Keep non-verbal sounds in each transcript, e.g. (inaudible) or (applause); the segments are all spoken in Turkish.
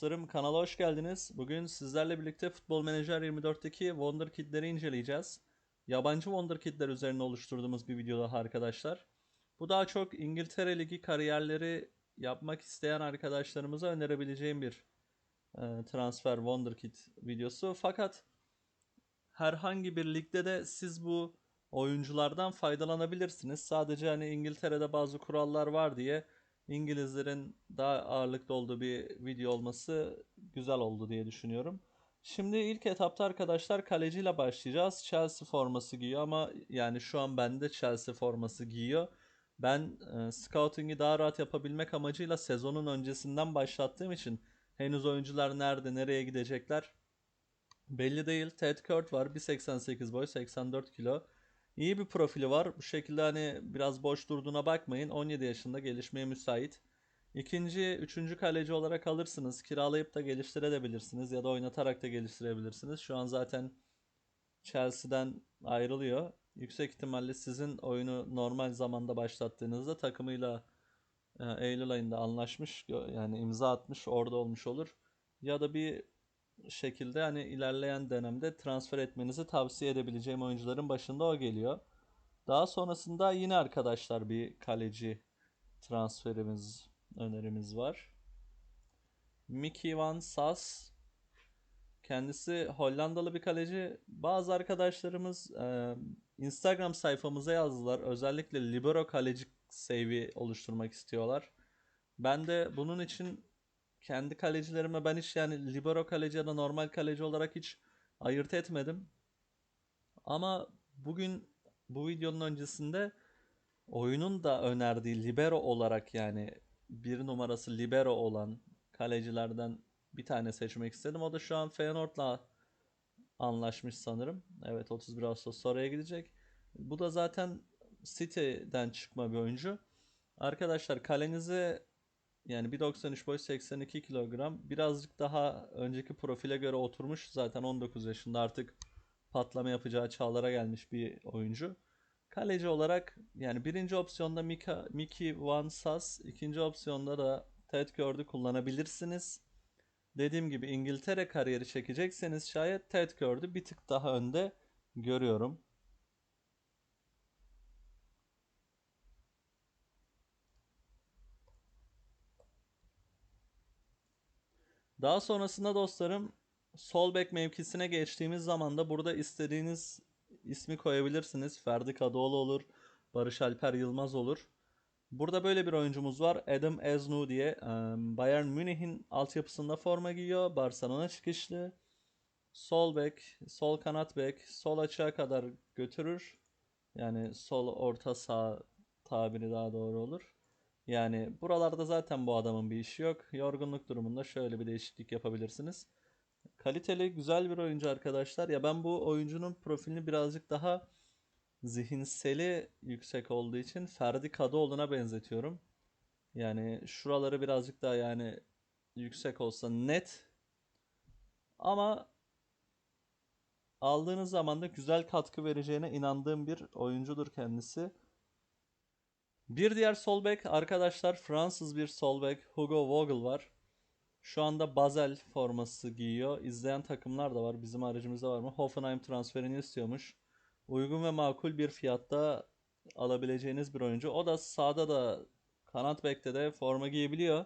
dostlarım kanala hoş geldiniz. Bugün sizlerle birlikte Futbol Menajer 24'teki Wonderkid'leri inceleyeceğiz. Yabancı Wonderkid'ler üzerine oluşturduğumuz bir video daha arkadaşlar. Bu daha çok İngiltere Ligi kariyerleri yapmak isteyen arkadaşlarımıza önerebileceğim bir e, transfer Wonderkid videosu. Fakat herhangi bir ligde de siz bu oyunculardan faydalanabilirsiniz. Sadece hani İngiltere'de bazı kurallar var diye İngilizlerin daha ağırlıklı olduğu bir video olması güzel oldu diye düşünüyorum. Şimdi ilk etapta arkadaşlar kaleciyle başlayacağız. Chelsea forması giyiyor ama yani şu an bende Chelsea forması giyiyor. Ben e, scouting'i daha rahat yapabilmek amacıyla sezonun öncesinden başlattığım için henüz oyuncular nerede, nereye gidecekler belli değil. Ted Kurt var. 1.88 boy, 84 kilo. İyi bir profili var. Bu şekilde hani biraz boş durduğuna bakmayın. 17 yaşında gelişmeye müsait. İkinci, üçüncü kaleci olarak alırsınız. Kiralayıp da geliştirebilirsiniz ya da oynatarak da geliştirebilirsiniz. Şu an zaten Chelsea'den ayrılıyor. Yüksek ihtimalle sizin oyunu normal zamanda başlattığınızda takımıyla e, Eylül ayında anlaşmış yani imza atmış orada olmuş olur. Ya da bir şekilde hani ilerleyen dönemde transfer etmenizi tavsiye edebileceğim oyuncuların başında o geliyor. Daha sonrasında yine arkadaşlar bir kaleci transferimiz önerimiz var. Mickey van Sas kendisi Hollandalı bir kaleci. Bazı arkadaşlarımız e, Instagram sayfamıza yazdılar. Özellikle libero kaleci save'i oluşturmak istiyorlar. Ben de bunun için kendi kalecilerime ben hiç yani libero kaleci ya da normal kaleci olarak hiç ayırt etmedim. Ama bugün bu videonun öncesinde oyunun da önerdiği libero olarak yani bir numarası libero olan kalecilerden bir tane seçmek istedim. O da şu an Feyenoord'la anlaşmış sanırım. Evet 31 Ağustos oraya gidecek. Bu da zaten City'den çıkma bir oyuncu. Arkadaşlar kalenize yani 1.93 boy 82 kilogram. Birazcık daha önceki profile göre oturmuş. Zaten 19 yaşında artık patlama yapacağı çağlara gelmiş bir oyuncu. Kaleci olarak yani birinci opsiyonda Mika, Mickey Van Sas, ikinci opsiyonda da Ted Curt'ü kullanabilirsiniz. Dediğim gibi İngiltere kariyeri çekecekseniz şayet Ted Curt'ü bir tık daha önde görüyorum. Daha sonrasında dostlarım sol bek mevkisine geçtiğimiz zaman da burada istediğiniz ismi koyabilirsiniz. Ferdi Kadıoğlu olur, Barış Alper Yılmaz olur. Burada böyle bir oyuncumuz var. Adam Eznu diye. Bayern Münih'in altyapısında forma giyiyor. Barcelona çıkışlı. Sol bek, sol kanat bek, sol açığa kadar götürür. Yani sol orta sağ tabiri daha doğru olur. Yani buralarda zaten bu adamın bir işi yok. Yorgunluk durumunda şöyle bir değişiklik yapabilirsiniz. Kaliteli, güzel bir oyuncu arkadaşlar. Ya ben bu oyuncunun profilini birazcık daha zihinseli yüksek olduğu için Ferdi Kadıoğlu'na benzetiyorum. Yani şuraları birazcık daha yani yüksek olsa net ama aldığınız zaman da güzel katkı vereceğine inandığım bir oyuncudur kendisi. Bir diğer sol bek arkadaşlar Fransız bir sol bek Hugo Vogel var. Şu anda Basel forması giyiyor. İzleyen takımlar da var. Bizim aracımızda var mı? Hoffenheim transferini istiyormuş. Uygun ve makul bir fiyatta alabileceğiniz bir oyuncu. O da sağda da kanat bekte de forma giyebiliyor.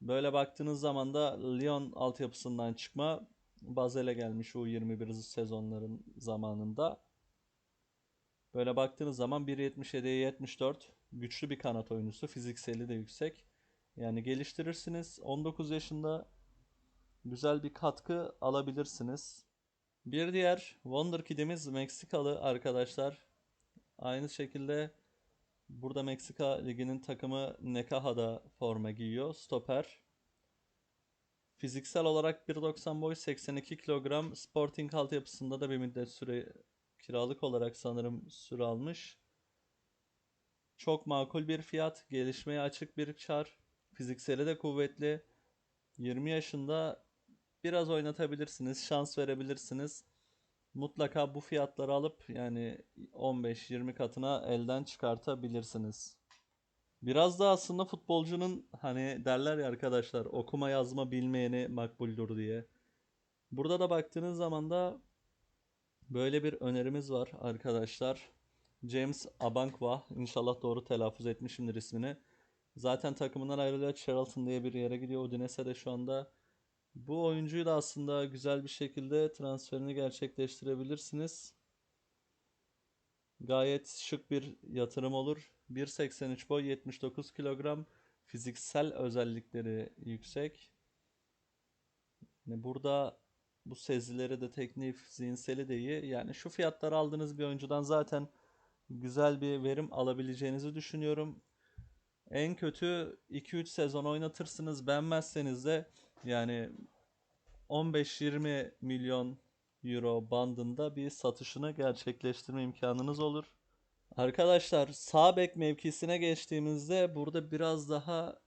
Böyle baktığınız zaman da Lyon altyapısından çıkma Basel'e gelmiş U21 sezonların zamanında. Böyle baktığınız zaman 1.77'ye 74 güçlü bir kanat oyuncusu. Fizikseli de yüksek. Yani geliştirirsiniz. 19 yaşında güzel bir katkı alabilirsiniz. Bir diğer Wonderkid'imiz Meksikalı arkadaşlar. Aynı şekilde burada Meksika Ligi'nin takımı Necaja'da forma giyiyor. Stoper. Fiziksel olarak 1.90 boy 82 kilogram. Sporting altyapısında da bir müddet süre kiralık olarak sanırım süre almış. Çok makul bir fiyat. Gelişmeye açık bir çar. Fizikseli de kuvvetli. 20 yaşında biraz oynatabilirsiniz. Şans verebilirsiniz. Mutlaka bu fiyatları alıp yani 15-20 katına elden çıkartabilirsiniz. Biraz da aslında futbolcunun hani derler ya arkadaşlar okuma yazma bilmeyeni makbuldür diye. Burada da baktığınız zaman da böyle bir önerimiz var arkadaşlar. James Abankwah inşallah doğru telaffuz etmişimdir ismini. Zaten takımından ayrılıyor. Charlton diye bir yere gidiyor. Udinese de şu anda. Bu oyuncuyu da aslında güzel bir şekilde transferini gerçekleştirebilirsiniz. Gayet şık bir yatırım olur. 1.83 boy 79 kilogram. Fiziksel özellikleri yüksek. Yani burada bu sezileri de tekniği, zihinseli de iyi. Yani şu fiyatları aldığınız bir oyuncudan zaten güzel bir verim alabileceğinizi düşünüyorum. En kötü 2-3 sezon oynatırsınız. Beğenmezseniz de yani 15-20 milyon euro bandında bir satışını gerçekleştirme imkanınız olur. Arkadaşlar sağ bek mevkisine geçtiğimizde burada biraz daha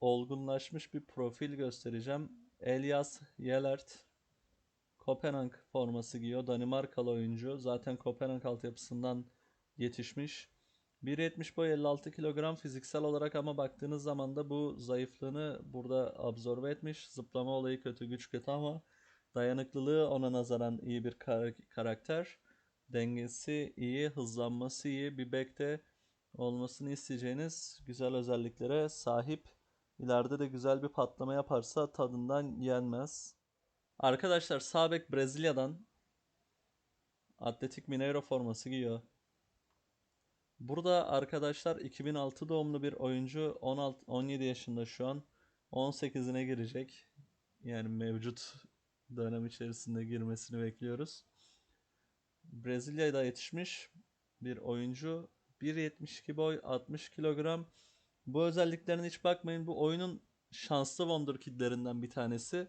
olgunlaşmış bir profil göstereceğim. Elias Yelert Kopenhag forması giyiyor. Danimarkalı oyuncu. Zaten Kopenhag altyapısından yetişmiş. 1.70 boy 56 kilogram fiziksel olarak ama baktığınız zaman da bu zayıflığını burada absorbe etmiş. Zıplama olayı kötü, güç kötü ama dayanıklılığı ona nazaran iyi bir kar- karakter. Dengesi iyi, hızlanması iyi. Bir bekte olmasını isteyeceğiniz güzel özelliklere sahip. İleride de güzel bir patlama yaparsa tadından yenmez. Arkadaşlar sağ bek Brezilya'dan Atletik Mineiro forması giyiyor. Burada arkadaşlar 2006 doğumlu bir oyuncu 16 17 yaşında şu an 18'ine girecek. Yani mevcut dönem içerisinde girmesini bekliyoruz. Brezilya'da yetişmiş bir oyuncu 1.72 boy 60 kilogram. Bu özelliklerine hiç bakmayın. Bu oyunun şanslı wonderkidlerinden bir tanesi.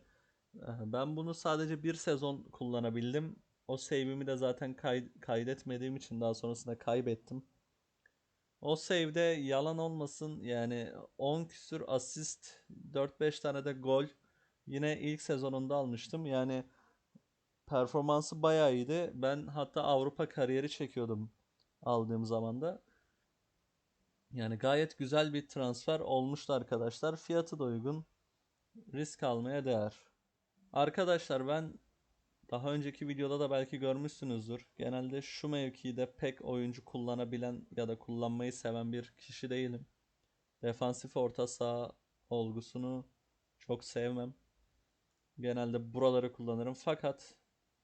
Ben bunu sadece bir sezon kullanabildim. O save'imi de zaten kay- kaydetmediğim için daha sonrasında kaybettim. O save'de yalan olmasın yani 10 küsür asist 4-5 tane de gol yine ilk sezonunda almıştım. Yani performansı bayağı iyiydi. Ben hatta Avrupa kariyeri çekiyordum aldığım zaman da. Yani gayet güzel bir transfer olmuştu arkadaşlar. Fiyatı da uygun. Risk almaya değer. Arkadaşlar ben daha önceki videoda da belki görmüşsünüzdür. Genelde şu mevkide pek oyuncu kullanabilen ya da kullanmayı seven bir kişi değilim. Defansif orta saha olgusunu çok sevmem. Genelde buraları kullanırım. Fakat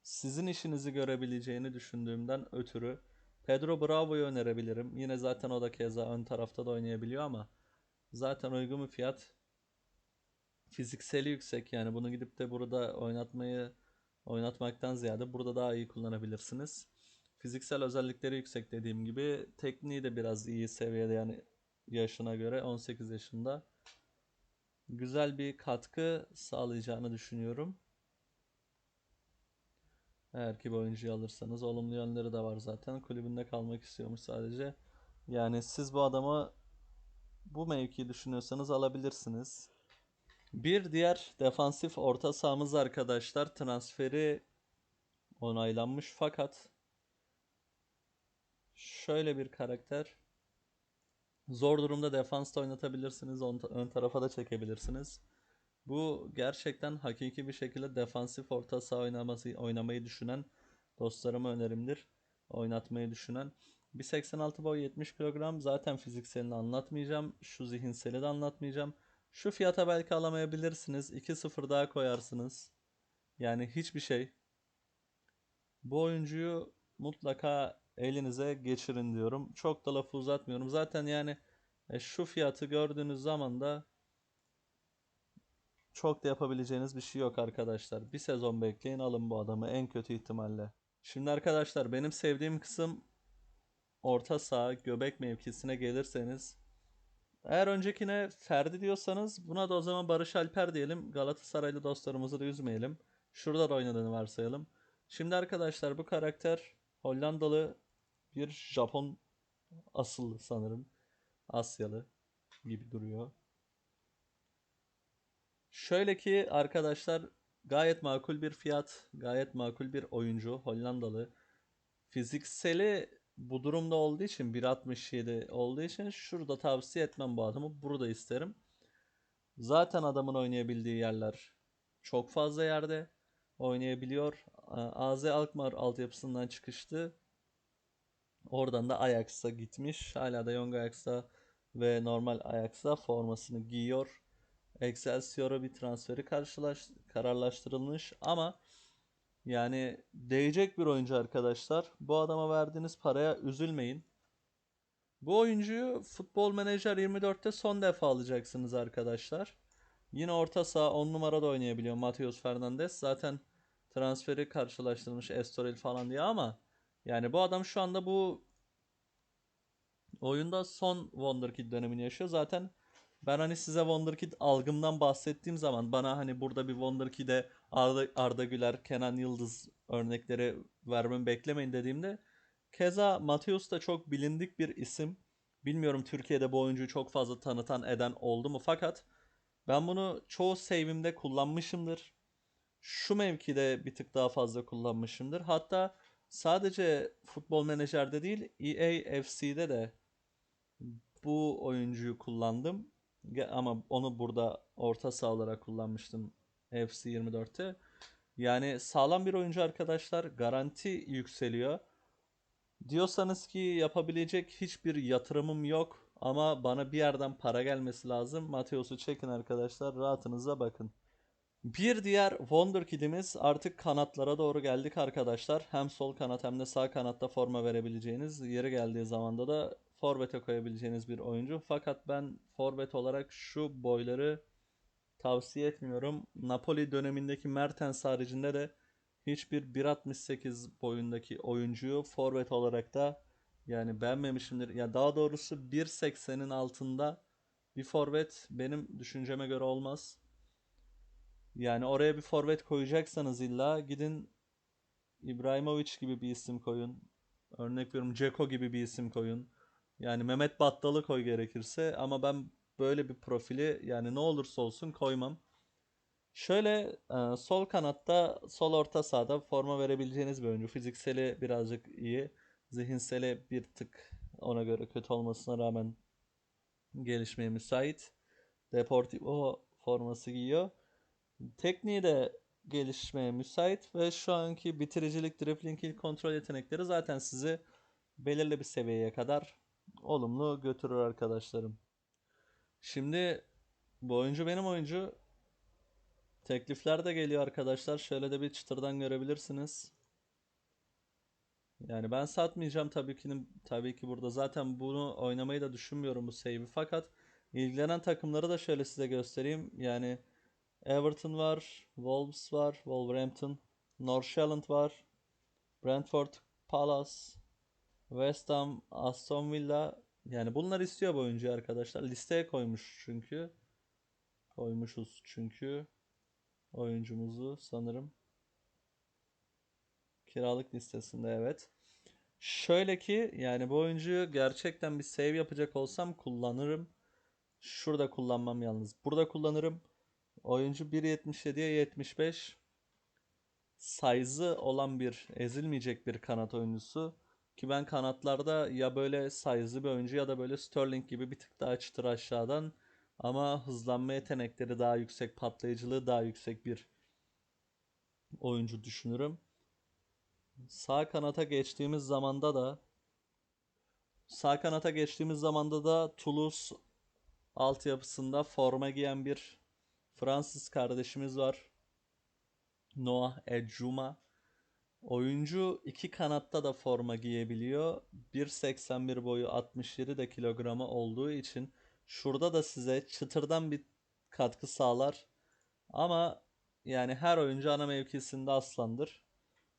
sizin işinizi görebileceğini düşündüğümden ötürü Pedro Bravo'yu önerebilirim. Yine zaten o da keza ön tarafta da oynayabiliyor ama zaten uygun bir fiyat. Fizikseli yüksek yani bunu gidip de burada oynatmayı oynatmaktan ziyade burada daha iyi kullanabilirsiniz. Fiziksel özellikleri yüksek dediğim gibi. Tekniği de biraz iyi seviyede yani yaşına göre 18 yaşında. Güzel bir katkı sağlayacağını düşünüyorum. Eğer ki bir oyuncuyu alırsanız olumlu yönleri de var zaten. Kulübünde kalmak istiyormuş sadece. Yani siz bu adamı bu mevkiyi düşünüyorsanız alabilirsiniz. Bir diğer defansif orta sahamız arkadaşlar transferi onaylanmış fakat şöyle bir karakter zor durumda defansta oynatabilirsiniz ön tarafa da çekebilirsiniz. Bu gerçekten hakiki bir şekilde defansif orta saha oynaması, oynamayı düşünen dostlarıma önerimdir. Oynatmayı düşünen. 1.86 boy 70 kilogram zaten fizikselini anlatmayacağım. Şu zihinseli de anlatmayacağım. Şu fiyata belki alamayabilirsiniz. 2-0 daha koyarsınız. Yani hiçbir şey. Bu oyuncuyu mutlaka elinize geçirin diyorum. Çok da lafı uzatmıyorum. Zaten yani e, şu fiyatı gördüğünüz zaman da çok da yapabileceğiniz bir şey yok arkadaşlar. Bir sezon bekleyin alın bu adamı en kötü ihtimalle. Şimdi arkadaşlar benim sevdiğim kısım orta saha göbek mevkisine gelirseniz eğer öncekine Ferdi diyorsanız buna da o zaman Barış Alper diyelim. Galatasaraylı dostlarımızı da üzmeyelim. Şurada da oynadığını varsayalım. Şimdi arkadaşlar bu karakter Hollandalı bir Japon asıllı sanırım. Asyalı gibi duruyor. Şöyle ki arkadaşlar gayet makul bir fiyat, gayet makul bir oyuncu, Hollandalı. Fizikseli bu durumda olduğu için 1.67 olduğu için şurada tavsiye etmem bu adamı. Burada isterim. Zaten adamın oynayabildiği yerler çok fazla yerde oynayabiliyor. AZ Alkmaar altyapısından çıkıştı. Oradan da Ajax'a gitmiş. Hala da Young Ajax'ta ve normal Ajax'ta formasını giyiyor. Excelsior'a bir transferi karşılaş kararlaştırılmış ama yani değecek bir oyuncu arkadaşlar. Bu adama verdiğiniz paraya üzülmeyin. Bu oyuncuyu Futbol Manager 24'te son defa alacaksınız arkadaşlar. Yine orta saha 10 numarada oynayabiliyor Mateus Fernandes. Zaten transferi karşılaştırılmış Estoril falan diye ama yani bu adam şu anda bu oyunda son Wonderkid dönemini yaşıyor. Zaten ben hani size Wonderkid algımdan bahsettiğim zaman bana hani burada bir Wonderkid'e Arda, Arda Güler, Kenan Yıldız örnekleri vermemi beklemeyin dediğimde keza Mateus da çok bilindik bir isim. Bilmiyorum Türkiye'de bu oyuncuyu çok fazla tanıtan eden oldu mu fakat ben bunu çoğu save'imde kullanmışımdır. Şu mevkide bir tık daha fazla kullanmışımdır. Hatta sadece futbol menajerde değil EA FC'de de bu oyuncuyu kullandım. Ama onu burada orta saha olarak kullanmıştım FC 24'te. Yani sağlam bir oyuncu arkadaşlar. Garanti yükseliyor. Diyorsanız ki yapabilecek hiçbir yatırımım yok ama bana bir yerden para gelmesi lazım. Mateus'u çekin arkadaşlar. Rahatınıza bakın. Bir diğer Wonderkid'imiz artık kanatlara doğru geldik arkadaşlar. Hem sol kanat hem de sağ kanatta forma verebileceğiniz, yeri geldiği zamanda da forvete koyabileceğiniz bir oyuncu. Fakat ben forvet olarak şu boyları tavsiye etmiyorum. Napoli dönemindeki Mertens haricinde de hiçbir 1.68 boyundaki oyuncuyu forvet olarak da yani beğenmemişimdir. Ya daha doğrusu 1.80'in altında bir forvet benim düşünceme göre olmaz. Yani oraya bir forvet koyacaksanız illa gidin İbrahimovic gibi bir isim koyun. Örnek veriyorum Ceko gibi bir isim koyun. Yani Mehmet Battal'ı koy gerekirse ama ben böyle bir profili yani ne olursa olsun koymam. Şöyle e, sol kanatta sol orta sahada forma verebileceğiniz bir oyuncu. Fizikseli birazcık iyi. Zihinseli bir tık ona göre kötü olmasına rağmen gelişmeye müsait. Deportivo forması giyiyor. Tekniği de gelişmeye müsait ve şu anki bitiricilik, dribbling, kontrol yetenekleri zaten sizi belirli bir seviyeye kadar olumlu götürür arkadaşlarım. Şimdi bu oyuncu benim oyuncu. Teklifler de geliyor arkadaşlar. Şöyle de bir çıtırdan görebilirsiniz. Yani ben satmayacağım tabii ki tabii ki burada zaten bunu oynamayı da düşünmüyorum bu save'i fakat ilgilenen takımları da şöyle size göstereyim. Yani Everton var, Wolves var, Wolverhampton, North var, Brentford, Palace, West Ham, Aston Villa yani bunlar istiyor bu oyuncuyu arkadaşlar. Listeye koymuş çünkü. Koymuşuz çünkü oyuncumuzu sanırım. Kiralık listesinde evet. Şöyle ki yani bu oyuncuyu gerçekten bir save yapacak olsam kullanırım. Şurada kullanmam yalnız. Burada kullanırım. Oyuncu 1.77'ye 75 size'ı olan bir ezilmeyecek bir kanat oyuncusu. Ki ben kanatlarda ya böyle size'lı bir oyuncu ya da böyle Sterling gibi bir tık daha çıtır aşağıdan ama hızlanma yetenekleri daha yüksek, patlayıcılığı daha yüksek bir oyuncu düşünürüm. Sağ kanata geçtiğimiz zamanda da sağ kanata geçtiğimiz zamanda da Toulouse altyapısında forma giyen bir Fransız kardeşimiz var. Noah Ejuma. Oyuncu iki kanatta da forma giyebiliyor. 1.81 boyu 67 de kilogramı olduğu için şurada da size çıtırdan bir katkı sağlar. Ama yani her oyuncu ana mevkisinde aslandır.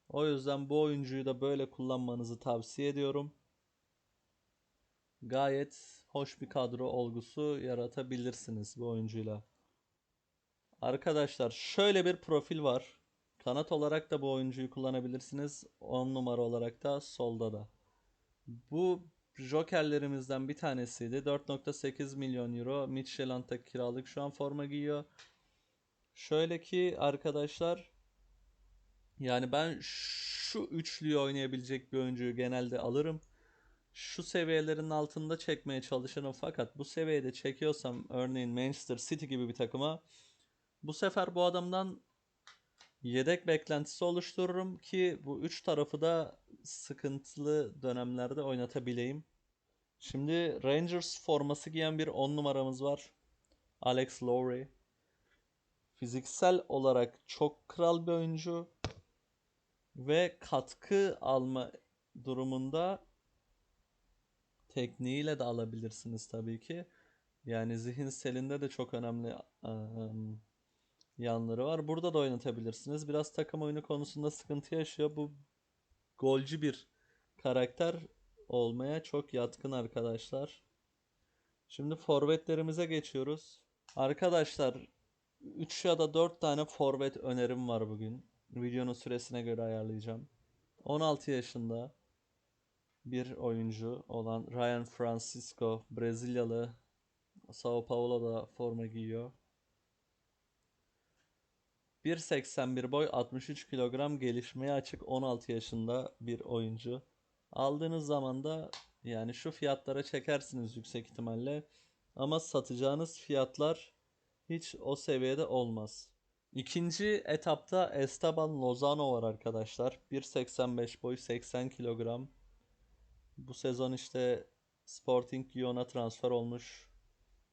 O yüzden bu oyuncuyu da böyle kullanmanızı tavsiye ediyorum. Gayet hoş bir kadro olgusu yaratabilirsiniz bu oyuncuyla. Arkadaşlar şöyle bir profil var. Kanat olarak da bu oyuncuyu kullanabilirsiniz. 10 numara olarak da solda da. Bu jokerlerimizden bir tanesiydi. 4.8 milyon euro. Midtjylland'da kiralık şu an forma giyiyor. Şöyle ki arkadaşlar yani ben şu üçlüyü oynayabilecek bir oyuncuyu genelde alırım. şu seviyelerin altında çekmeye çalışırım fakat bu seviyede çekiyorsam örneğin Manchester City gibi bir takıma bu sefer bu adamdan yedek beklentisi oluştururum ki bu üç tarafı da sıkıntılı dönemlerde oynatabileyim. Şimdi Rangers forması giyen bir 10 numaramız var. Alex Lowry. Fiziksel olarak çok kral bir oyuncu ve katkı alma durumunda tekniğiyle de alabilirsiniz tabii ki. Yani zihinselinde de çok önemli ım, yanları var. Burada da oynatabilirsiniz. Biraz takım oyunu konusunda sıkıntı yaşıyor. Bu golcü bir karakter olmaya çok yatkın arkadaşlar. Şimdi forvetlerimize geçiyoruz. Arkadaşlar 3 ya da 4 tane forvet önerim var bugün. Videonun süresine göre ayarlayacağım. 16 yaşında bir oyuncu olan Ryan Francisco Brezilyalı Sao Paulo'da forma giyiyor. 1.81 boy 63 kilogram gelişmeye açık 16 yaşında bir oyuncu. Aldığınız zaman da yani şu fiyatlara çekersiniz yüksek ihtimalle. Ama satacağınız fiyatlar hiç o seviyede olmaz. İkinci etapta Esteban Lozano var arkadaşlar. 1.85 boy 80 kilogram. Bu sezon işte Sporting Lyon'a transfer olmuş.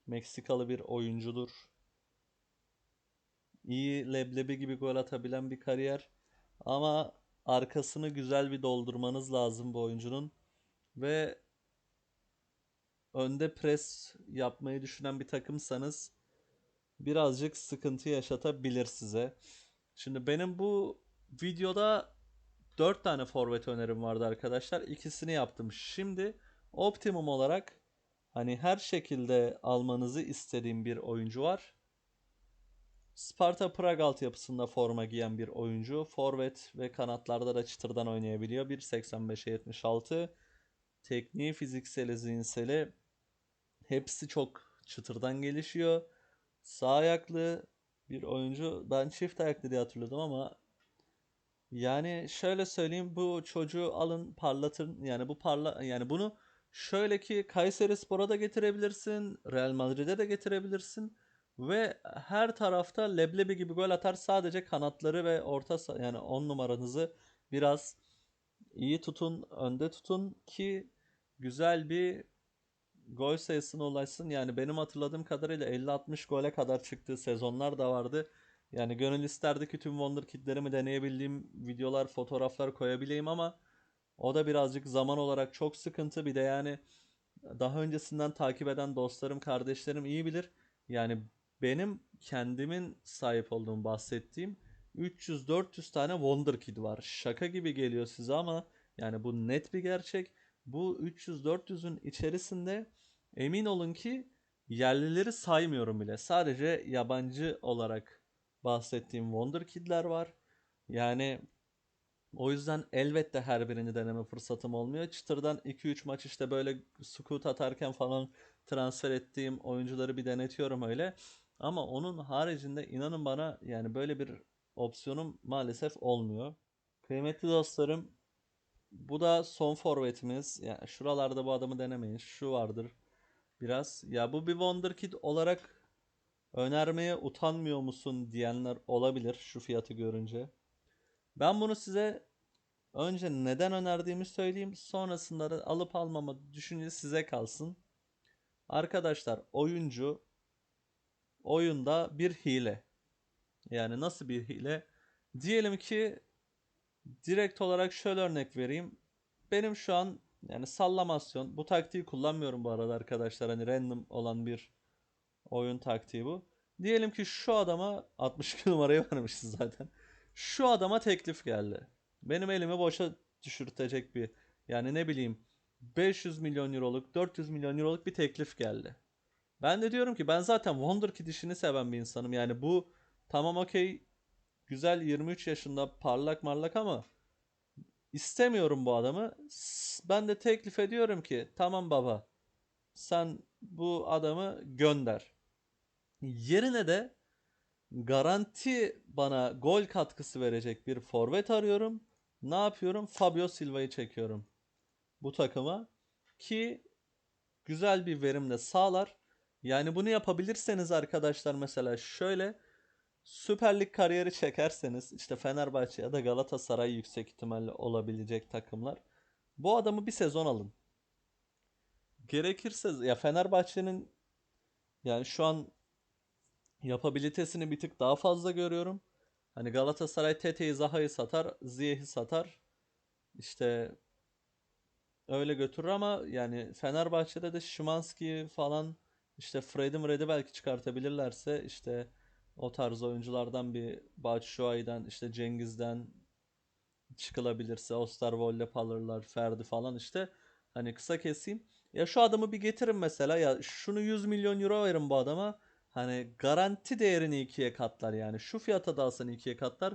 Meksikalı bir oyuncudur. İyi leblebi gibi gol atabilen bir kariyer. Ama arkasını güzel bir doldurmanız lazım bu oyuncunun. Ve önde pres yapmayı düşünen bir takımsanız birazcık sıkıntı yaşatabilir size. Şimdi benim bu videoda 4 tane forvet önerim vardı arkadaşlar. İkisini yaptım. Şimdi optimum olarak hani her şekilde almanızı istediğim bir oyuncu var. Sparta Prag altyapısında forma giyen bir oyuncu. Forvet ve kanatlarda da çıtırdan oynayabiliyor. 1.85'e 76. Tekniği, fizikseli, zihinseli hepsi çok çıtırdan gelişiyor. Sağ ayaklı bir oyuncu. Ben çift ayaklı diye hatırlıyordum ama yani şöyle söyleyeyim bu çocuğu alın parlatın yani bu parla yani bunu şöyle ki Kayserispor'a da getirebilirsin, Real Madrid'e de getirebilirsin ve her tarafta leblebi gibi gol atar sadece kanatları ve orta yani 10 numaranızı biraz iyi tutun, önde tutun ki güzel bir gol sayısına ulaşsın. Yani benim hatırladığım kadarıyla 50-60 gole kadar çıktığı sezonlar da vardı. Yani gönül isterdi ki tüm Wonderkid'lerimi deneyebildiğim videolar, fotoğraflar koyabileyim ama o da birazcık zaman olarak çok sıkıntı. Bir de yani daha öncesinden takip eden dostlarım, kardeşlerim iyi bilir. Yani benim kendimin sahip olduğum bahsettiğim 300-400 tane Wonderkid var. Şaka gibi geliyor size ama yani bu net bir gerçek. Bu 300-400'ün içerisinde emin olun ki yerlileri saymıyorum bile. Sadece yabancı olarak bahsettiğim Wonderkid'ler var. Yani o yüzden elbette her birini deneme fırsatım olmuyor. Çıtırdan 2-3 maç işte böyle scout atarken falan transfer ettiğim oyuncuları bir denetiyorum öyle. Ama onun haricinde inanın bana yani böyle bir opsiyonum maalesef olmuyor. Kıymetli dostlarım bu da son forvetimiz. Yani şuralarda bu adamı denemeyin. Şu vardır biraz. Ya bu bir Wonderkid olarak önermeye utanmıyor musun diyenler olabilir şu fiyatı görünce. Ben bunu size önce neden önerdiğimi söyleyeyim. Sonrasında da alıp almama düşüncesi size kalsın. Arkadaşlar oyuncu oyunda bir hile. Yani nasıl bir hile? Diyelim ki direkt olarak şöyle örnek vereyim. Benim şu an yani sallamasyon bu taktiği kullanmıyorum bu arada arkadaşlar. Hani random olan bir oyun taktiği bu. Diyelim ki şu adama (laughs) 62 numarayı vermişiz zaten. Şu adama teklif geldi. Benim elimi boşa düşürtecek bir yani ne bileyim 500 milyon euroluk 400 milyon euroluk bir teklif geldi. Ben de diyorum ki ben zaten Wonderkid işini seven bir insanım. Yani bu tamam okey güzel 23 yaşında parlak marlak ama istemiyorum bu adamı. Ben de teklif ediyorum ki tamam baba sen bu adamı gönder. Yerine de garanti bana gol katkısı verecek bir forvet arıyorum. Ne yapıyorum? Fabio Silva'yı çekiyorum bu takıma ki güzel bir verim de sağlar. Yani bunu yapabilirseniz arkadaşlar mesela şöyle Süper Lig kariyeri çekerseniz işte Fenerbahçe ya da Galatasaray yüksek ihtimalle olabilecek takımlar. Bu adamı bir sezon alın. Gerekirse ya Fenerbahçe'nin yani şu an yapabilitesini bir tık daha fazla görüyorum. Hani Galatasaray Tete'yi Zaha'yı satar, Ziyech'i satar. İşte öyle götürür ama yani Fenerbahçe'de de Szymanski falan işte Fred'i Mred'i belki çıkartabilirlerse işte o tarz oyunculardan bir Batshuayi'den işte Cengiz'den çıkılabilirse Osterwold'e alırlar Ferdi falan işte hani kısa keseyim. Ya şu adamı bir getirin mesela ya şunu 100 milyon euro verin bu adama. Hani garanti değerini ikiye katlar yani. Şu fiyata da alsan ikiye katlar.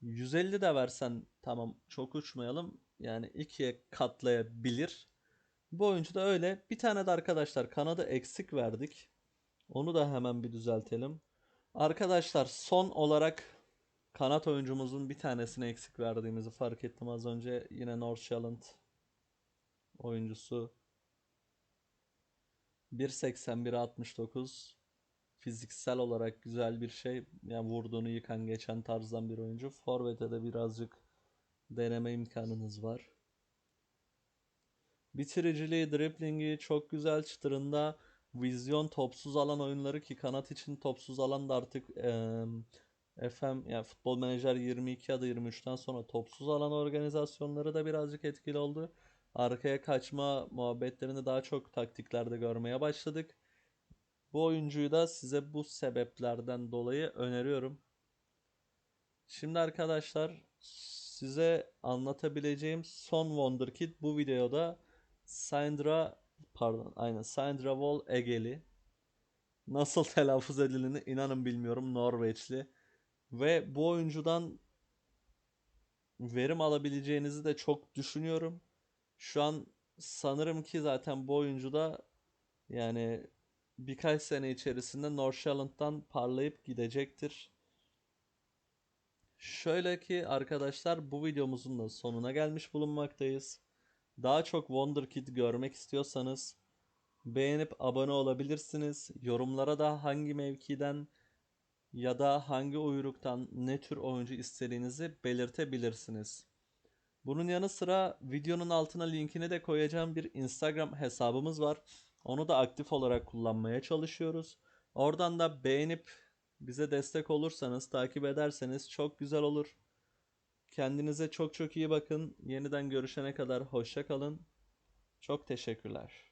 150 de versen tamam çok uçmayalım. Yani ikiye katlayabilir. Bu oyuncu da öyle. Bir tane de arkadaşlar kanadı eksik verdik. Onu da hemen bir düzeltelim. Arkadaşlar son olarak kanat oyuncumuzun bir tanesini eksik verdiğimizi fark ettim az önce. Yine Nordsjælland oyuncusu 1.81-69 fiziksel olarak güzel bir şey. Yani vurduğunu yıkan geçen tarzdan bir oyuncu. Forvet'e de birazcık deneme imkanınız var. Bitiriciliği, driblingi çok güzel çıtırında. Vizyon topsuz alan oyunları ki kanat için topsuz alan da artık eee, FM yani Futbol Menajer 22 ya da 23'ten sonra topsuz alan organizasyonları da birazcık etkili oldu. Arkaya kaçma muhabbetlerini daha çok taktiklerde görmeye başladık. Bu oyuncuyu da size bu sebeplerden dolayı öneriyorum. Şimdi arkadaşlar size anlatabileceğim son Wonderkid bu videoda Sandra pardon aynen Sandra Wall Egeli nasıl (laughs) telaffuz edildiğini inanın bilmiyorum Norveçli ve bu oyuncudan verim alabileceğinizi de çok düşünüyorum. Şu an sanırım ki zaten bu oyuncu da yani birkaç sene içerisinde Nordsjælland'dan parlayıp gidecektir. Şöyle ki arkadaşlar bu videomuzun da sonuna gelmiş bulunmaktayız. Daha çok Wonderkid görmek istiyorsanız beğenip abone olabilirsiniz. Yorumlara da hangi mevkiden ya da hangi uyruktan ne tür oyuncu istediğinizi belirtebilirsiniz. Bunun yanı sıra videonun altına linkini de koyacağım bir Instagram hesabımız var. Onu da aktif olarak kullanmaya çalışıyoruz. Oradan da beğenip bize destek olursanız, takip ederseniz çok güzel olur. Kendinize çok çok iyi bakın. Yeniden görüşene kadar hoşça kalın. Çok teşekkürler.